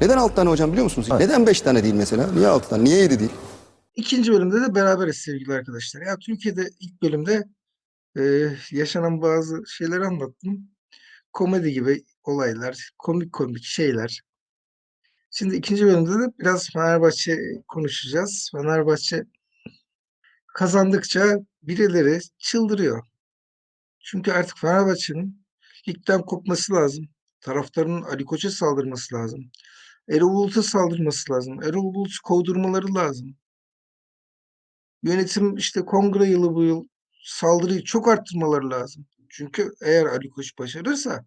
Neden 6 tane hocam biliyor musunuz? Neden 5 tane değil mesela? Niye 6 tane? Niye 7 değil? İkinci bölümde de beraberiz sevgili arkadaşlar. Ya Türkiye'de ilk bölümde e, yaşanan bazı şeyleri anlattım. Komedi gibi olaylar, komik komik şeyler. Şimdi ikinci bölümde de biraz Fenerbahçe konuşacağız. Fenerbahçe kazandıkça birileri çıldırıyor. Çünkü artık Fenerbahçe'nin ligden kopması lazım. Taraftarının Ali Koç'a saldırması lazım. Erol Bulut'a saldırması lazım. Erol Bulut'u kovdurmaları lazım. Yönetim işte kongre yılı bu yıl saldırıyı çok arttırmaları lazım. Çünkü eğer Ali Koç başarırsa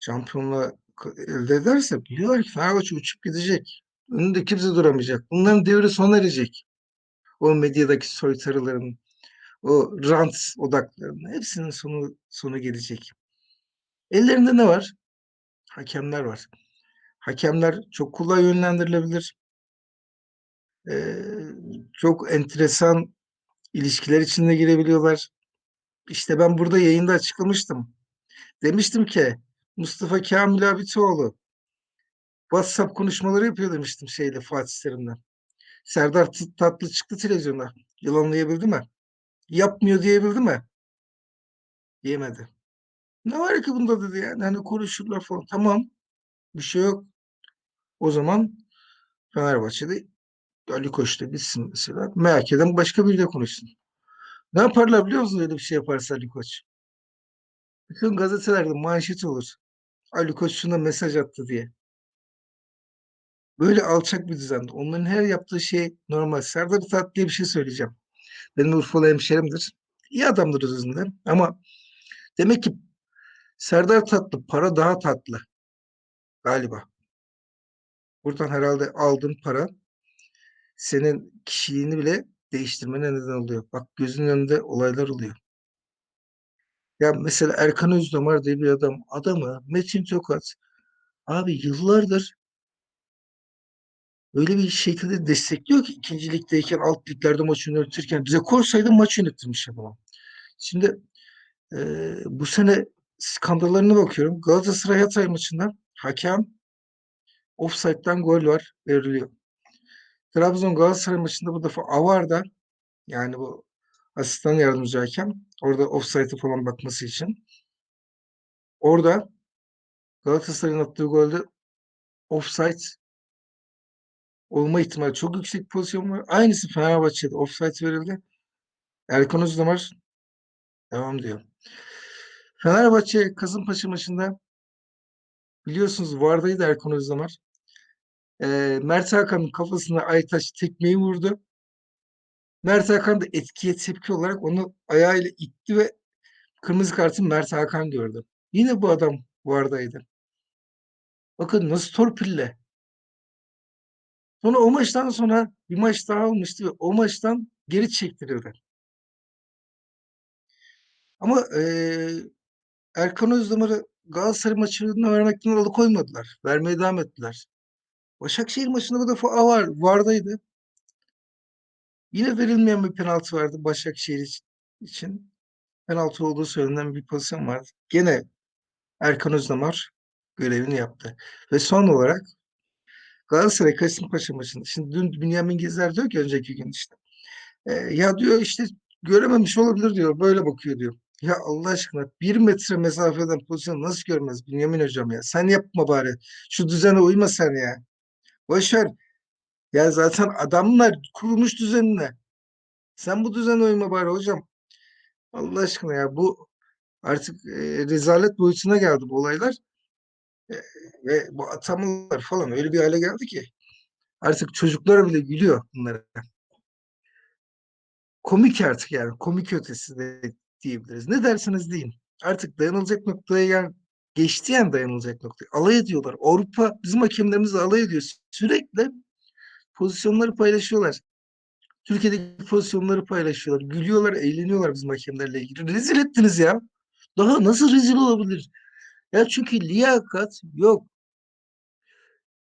şampiyonluğa k- elde ederse biliyorlar ki Fenerbahçe uçup gidecek. Önünde kimse duramayacak. Bunların devri sona erecek. O medyadaki soytarıların, o rant odaklarının hepsinin sonu sonu gelecek. Ellerinde ne var? Hakemler var. Hakemler çok kolay yönlendirilebilir. Ee, çok enteresan ilişkiler içinde girebiliyorlar. İşte ben burada yayında açıklamıştım. Demiştim ki Mustafa Kamil Abitoğlu WhatsApp konuşmaları yapıyor demiştim şeyle Fatih Terim'le. Serdar Tatlı çıktı televizyona. Yalanlayabildi mi? Yapmıyor diyebildi mi? Diyemedi. Ne var ki bunda dedi yani hani konuşurlar falan. Tamam bir şey yok. O zaman Fenerbahçe'de Ali Koç da gitsin mesela. MHK'den başka biriyle konuşsun. Ne yaparlar biliyor musunuz öyle bir şey yaparsa Ali Koç? Bütün gazetelerde manşet olur. Ali Koç şuna mesaj attı diye. Böyle alçak bir düzende. Onların her yaptığı şey normal. Serdar Tatlı'ya bir şey söyleyeceğim. Benim Urfalı hemşerimdir. İyi adamdır özünde. Ama demek ki Serdar Tatlı para daha tatlı. Galiba. Buradan herhalde aldığın para senin kişiliğini bile değiştirmene neden oluyor. Bak gözünün önünde olaylar oluyor. Ya mesela Erkan Özdamar diye bir adam. Adamı Metin Tokat abi yıllardır öyle bir şekilde destekliyor ki ikinci ligdeyken alt liglerde maç yönetirken bize koysaydı maç yönettirmiş adam. Şimdi e, bu sene skandallarına bakıyorum. Galatasaray Hatay maçında hakem offside'den gol var veriliyor. Trabzon Galatasaray maçında bu defa Avar'da yani bu asistan yardımcı hakem orada offside'e falan bakması için orada Galatasaray'ın attığı golde offside olma ihtimali çok yüksek pozisyon var. Aynısı Fenerbahçe'de offside verildi. Erkan Özdemir devam diyor. Fenerbahçe Kasımpaşa maçında biliyorsunuz vardaydı Erkan Özdemir. Ee, Mert Hakan'ın kafasına Aytaç tekmeyi vurdu. Mert Hakan da etkiye tepki olarak onu ayağıyla itti ve kırmızı kartı Mert Hakan gördü. Yine bu adam vardaydı. Bakın nasıl torpille. Sonra o maçtan sonra bir maç daha olmuştu ve o maçtan geri çektirildi. Ama eee Erkan Özdemir'i Galatasaray maçını vermekten alıkoymadılar. Vermeye devam ettiler. Başakşehir maçında bu defa Avar vardaydı. Yine verilmeyen bir penaltı vardı Başakşehir iç- için. Penaltı olduğu söylenen bir pozisyon vardı. Gene Erkan Özdemir görevini yaptı. Ve son olarak Galatasaray Kasımpaşa maçında. Şimdi dün Bünyamin Gezer diyor ki önceki gün işte. E, ya diyor işte görememiş olabilir diyor. Böyle bakıyor diyor. Ya Allah aşkına bir metre mesafeden pozisyonu nasıl görmez Bünyamin hocam ya? Sen yapma bari. Şu düzene uyma sen ya. Boş ver. Ya zaten adamlar kurmuş düzenine. Sen bu düzene uyma bari hocam. Allah aşkına ya bu artık e, rezalet boyutuna geldi bu olaylar. E, ve bu atamalar falan öyle bir hale geldi ki artık çocuklar bile gülüyor bunlara. Komik artık yani. Komik ötesi de diyebiliriz. Ne dersiniz deyin. Artık dayanılacak noktaya gel geçti yani dayanılacak noktaya. Alay ediyorlar. Avrupa bizim hakemlerimiz alay ediyor. Sürekli pozisyonları paylaşıyorlar. Türkiye'deki pozisyonları paylaşıyorlar. Gülüyorlar, eğleniyorlar bizim hakemlerle ilgili. Rezil ettiniz ya. Daha nasıl rezil olabilir? Ya çünkü liyakat yok.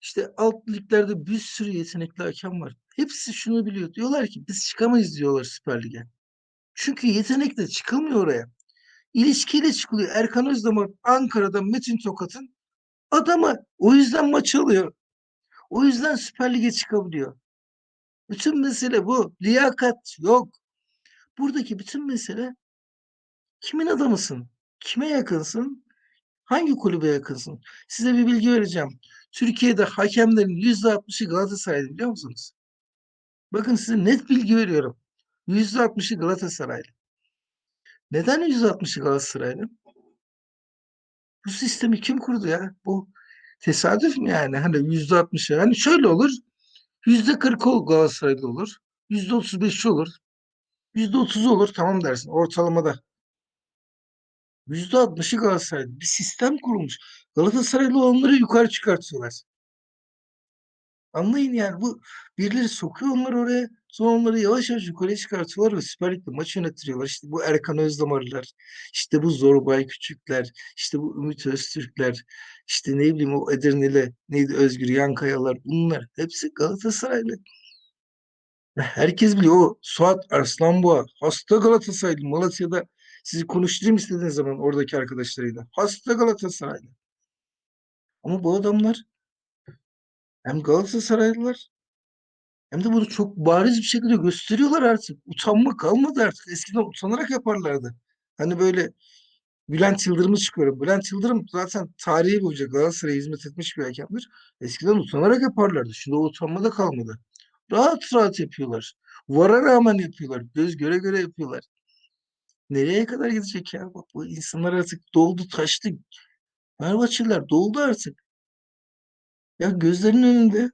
İşte alt liglerde bir sürü yetenekli hakem var. Hepsi şunu biliyor. Diyorlar ki biz çıkamayız diyorlar Süper Lig'e. Çünkü yetenekle çıkılmıyor oraya. İlişkiyle çıkılıyor. Erkan Özdemir Ankara'da Metin Tokat'ın Adama o yüzden maç alıyor. O yüzden Süper Lig'e çıkabiliyor. Bütün mesele bu. Liyakat yok. Buradaki bütün mesele kimin adamısın? Kime yakınsın? Hangi kulübe yakınsın? Size bir bilgi vereceğim. Türkiye'de hakemlerin yüzde altmışı Galatasaraylı biliyor musunuz? Bakın size net bilgi veriyorum. Yüzde altmışı Galatasaraylı. Neden yüzde altmışı Galatasaraylı? Bu sistemi kim kurdu ya? Bu tesadüf mü yani? Hani yüzde altmışı. Hani şöyle olur. Yüzde kırk Galatasaraylı olur. Yüzde otuz beşi olur. Yüzde otuzu olur. Tamam dersin. Ortalamada. Yüzde altmışı Galatasaraylı. Bir sistem kurulmuş. Galatasaraylı olanları yukarı çıkartıyorlar. Anlayın yani bu birileri sokuyor onları oraya. Sonra onları yavaş yavaş yukarı çıkartıyorlar ve Süper Lig'de maç yönettiriyorlar. İşte bu Erkan Özdamarılar, işte bu Zorbay Küçükler, işte bu Ümit Öztürkler, işte ne bileyim o Edirne'li neydi Özgür Yankayalar bunlar hepsi Galatasaraylı. Herkes biliyor o Suat Arslanboğa hasta Galatasaraylı Malatya'da sizi konuşturayım istediğiniz zaman oradaki arkadaşlarıyla. Hasta Galatasaraylı. Ama bu adamlar hem Galatasaraylılar hem de bunu çok bariz bir şekilde gösteriyorlar artık. Utanma kalmadı artık. Eskiden utanarak yaparlardı. Hani böyle Bülent Yıldırım'ı çıkıyorum. Bülent Yıldırım zaten tarihi boyunca Galatasaray'a hizmet etmiş bir hakemdir. Eskiden utanarak yaparlardı. Şimdi o utanma da kalmadı. Rahat rahat yapıyorlar. Vara rağmen yapıyorlar. Göz göre göre yapıyorlar. Nereye kadar gidecek ya? Bak bu insanlar artık doldu taştı. Fenerbahçeliler doldu artık. Ya gözlerinin önünde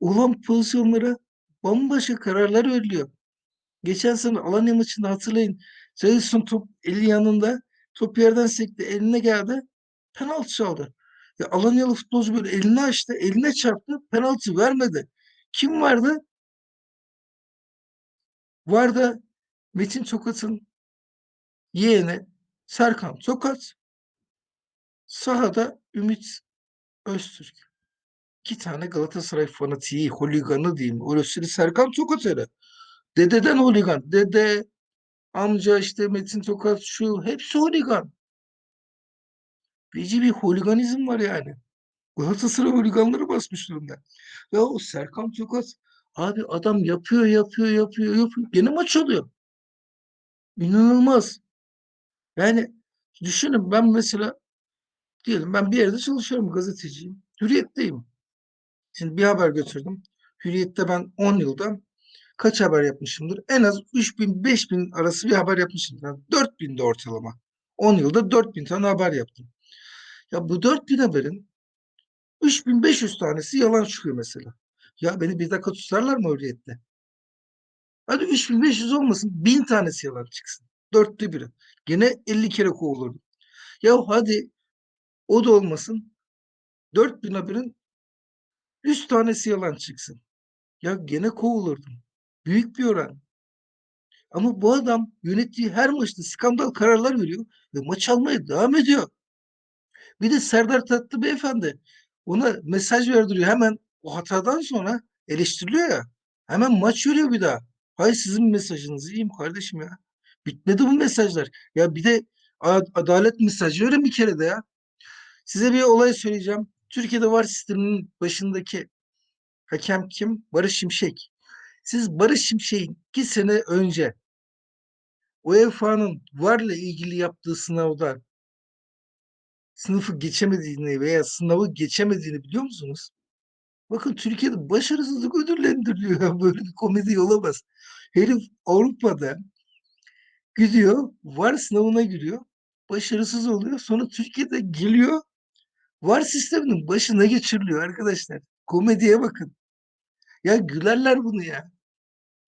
olan pozisyonlara bambaşka kararlar veriliyor. Geçen sene Alanya maçında hatırlayın. Jason top eli yanında top yerden sekti eline geldi. Penaltı çaldı. Ya Alanyalı futbolcu böyle elini açtı. Eline çarptı. Penaltı vermedi. Kim vardı? Vardı Metin Tokat'ın yeğeni Serkan Tokat. Sahada Ümit Öztürk. İki tane Galatasaray fanatiği, holiganı diyeyim. Orası Serkan Tokat öyle. Dededen holigan. Dede, amca işte Metin Tokat şu hepsi holigan. Feci bir holiganizm var yani. Galatasaray holiganları basmış durumda. Ya o Serkan Tokat abi adam yapıyor yapıyor yapıyor yapıyor. Gene maç alıyor. İnanılmaz. Yani düşünün ben mesela diyelim ben bir yerde çalışıyorum gazeteciyim. Hürriyetteyim. Şimdi bir haber götürdüm. Hürriyette ben 10 yılda kaç haber yapmışımdır? En az 3000 5000 arası bir haber yapmışımdır. Yani 4000 de ortalama. 10 yılda 4000 tane haber yaptım. Ya bu 4000 haberin 3500 tanesi yalan çıkıyor mesela. Ya beni bir dakika tutarlar mı hürriyette? Hadi 3500 olmasın 1000 tanesi yalan çıksın. Dörtte biri. Gene 50 kere kovulurdum. Ya hadi o da olmasın. 4000 haberin 100 tanesi yalan çıksın. Ya gene kovulurdum. Büyük bir oran. Ama bu adam yönettiği her maçta skandal kararlar veriyor ve maç almaya devam ediyor. Bir de Serdar Tatlı beyefendi ona mesaj verdiriyor. Hemen o hatadan sonra eleştiriliyor ya. Hemen maç veriyor bir daha. Hayır sizin mesajınızı yiyeyim kardeşim ya. Bitmedi bu mesajlar. Ya bir de adalet mesajı verin bir kere de ya. Size bir olay söyleyeceğim. Türkiye'de var sisteminin başındaki hakem kim? Barış Şimşek. Siz Barış Şimşek'in iki sene önce UEFA'nın VAR'la ilgili yaptığı sınavda sınıfı geçemediğini veya sınavı geçemediğini biliyor musunuz? Bakın Türkiye'de başarısızlık ödüllendiriliyor. Böyle bir komedi olamaz. Herif Avrupa'da gidiyor, VAR sınavına giriyor. Başarısız oluyor. Sonra Türkiye'de geliyor. VAR sisteminin başına geçiriliyor arkadaşlar. Komediye bakın. Ya gülerler bunu ya.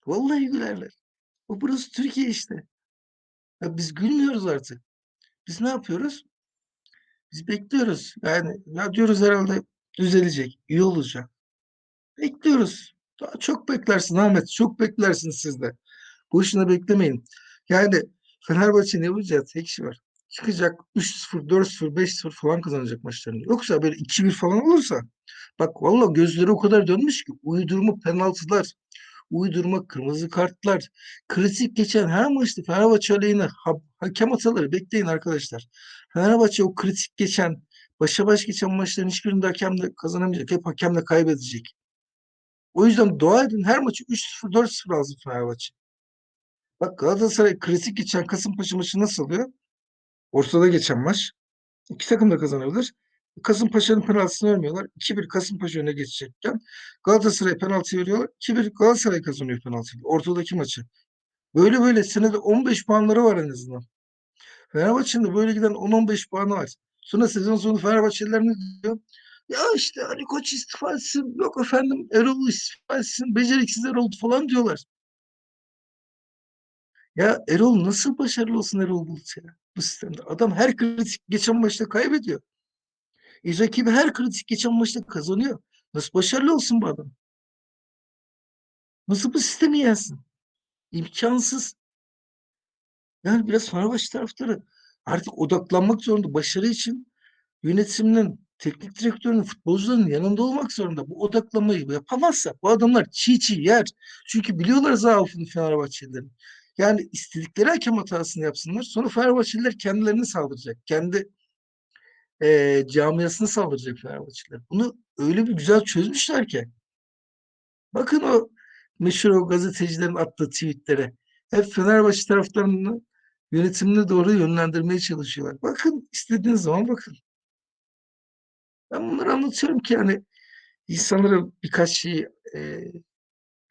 Vallahi gülerler. O burası Türkiye işte. Ya biz gülmüyoruz artık. Biz ne yapıyoruz? Biz bekliyoruz. Yani ya diyoruz herhalde düzelecek, iyi olacak. Bekliyoruz. Daha çok beklersin Ahmet, çok beklersin siz de. Boşuna beklemeyin. Yani Fenerbahçe ne yapacağı tek şey var. Çıkacak 3-0, 4-0, 5-0 falan kazanacak maçlarını. Yoksa böyle 2-1 falan olursa bak valla gözleri o kadar dönmüş ki uydurma penaltılar, uydurma kırmızı kartlar, kritik geçen her maçta Fenerbahçe aleyhine ha- hakem hataları bekleyin arkadaşlar. Fenerbahçe o kritik geçen başa baş geçen maçların hiçbirinde hakem de kazanamayacak. Hep hakem de kaybedecek. O yüzden dua edin her maçı 3-0 4-0 alsın Fenerbahçe. Bak Galatasaray kritik geçen Kasımpaşa maçı nasıl oluyor? Ortada geçen maç. İki takım da kazanabilir. Kasımpaşa'nın penaltısını vermiyorlar. 2-1 Kasımpaşa öne geçecekken Galatasaray penaltı veriyorlar. 2-1 Galatasaray kazanıyor penaltıyı. Ortadaki maçı. Böyle böyle senede 15 puanları var en azından. Fenerbahçe'nin de böyle giden 10-15 puanı var. Sonra sezon sonu Fenerbahçeliler ne diyor? Ya işte Ali Koç istifa etsin. Yok efendim Erol istifa etsin. Beceriksiz Erol falan diyorlar. Ya Erol nasıl başarılı olsun Erol Bulut ya bu sistemde? Adam her kritik geçen maçta kaybediyor. E, rakibi her kritik geçen maçta kazanıyor. Nasıl başarılı olsun bu adam? Nasıl bu sistemi yensin? İmkansız. Yani biraz Fenerbahçe taraftarı artık odaklanmak zorunda. Başarı için yönetiminin, teknik direktörünün, futbolcuların yanında olmak zorunda. Bu odaklanmayı yapamazsa bu adamlar çiğ çiğ yer. Çünkü biliyorlar zaafını Fenerbahçelilerin. Yani istedikleri hakem hatasını yapsınlar. Sonra Fenerbahçeliler kendilerini saldıracak. Kendi eee camiasını saldıracak Fenerbahçeliler. Bunu öyle bir güzel çözmüşler ki. Bakın o meşhur o gazetecilerin attığı tweetlere. Hep Fenerbahçe taraftarını yönetimine doğru yönlendirmeye çalışıyorlar. Bakın istediğiniz zaman bakın. Ben bunları anlatıyorum ki hani insanlara birkaç şeyi eee,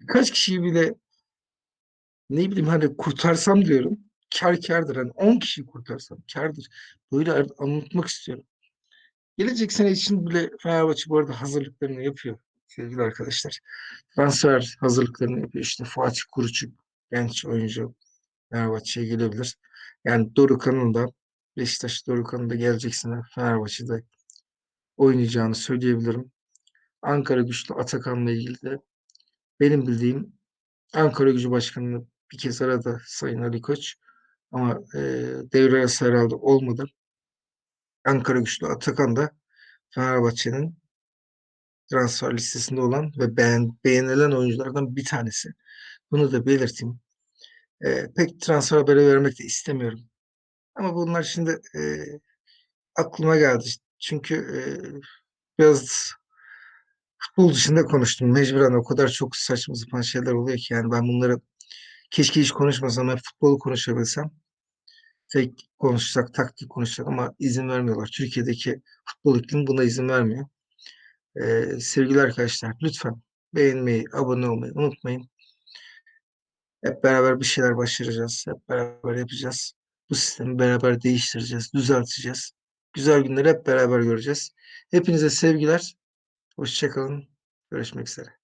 birkaç kişiyi bile ne bileyim hani kurtarsam diyorum. Kâr kârdır. Hani 10 kişiyi kurtarsam kârdır. Böyle anlatmak istiyorum. Gelecek sene için bile Fenerbahçe bu arada hazırlıklarını yapıyor sevgili arkadaşlar. Transfer hazırlıklarını yapıyor. İşte Fatih Kuruçuk genç oyuncu Fenerbahçe'ye gelebilir. Yani Dorukhan'ın da Beşiktaş Dorukhan'ın da gelecek sene Fenerbahçe'de oynayacağını söyleyebilirim. Ankara güçlü Atakan'la ilgili de benim bildiğim Ankara Gücü Başkanı'nı bir kez aradı Sayın Ali Koç. Ama e, devre arası herhalde olmadı. Ankara güçlü Atakan da Fenerbahçe'nin transfer listesinde olan ve beğen, beğenilen oyunculardan bir tanesi. Bunu da belirteyim. E, pek transfer haberi vermek de istemiyorum. Ama bunlar şimdi e, aklıma geldi. Çünkü e, biraz futbol dışında konuştum. Mecburen o kadar çok saçma sapan şeyler oluyor ki yani ben bunları keşke hiç konuşmasam, hep futbolu konuşabilsem. Tek konuşsak, taktik konuşsak ama izin vermiyorlar. Türkiye'deki futbol iklimi buna izin vermiyor. Ee, sevgili arkadaşlar lütfen beğenmeyi, abone olmayı unutmayın. Hep beraber bir şeyler başaracağız. Hep beraber yapacağız. Bu sistemi beraber değiştireceğiz, düzelteceğiz. Güzel günleri hep beraber göreceğiz. Hepinize sevgiler. Hoşçakalın. Görüşmek üzere.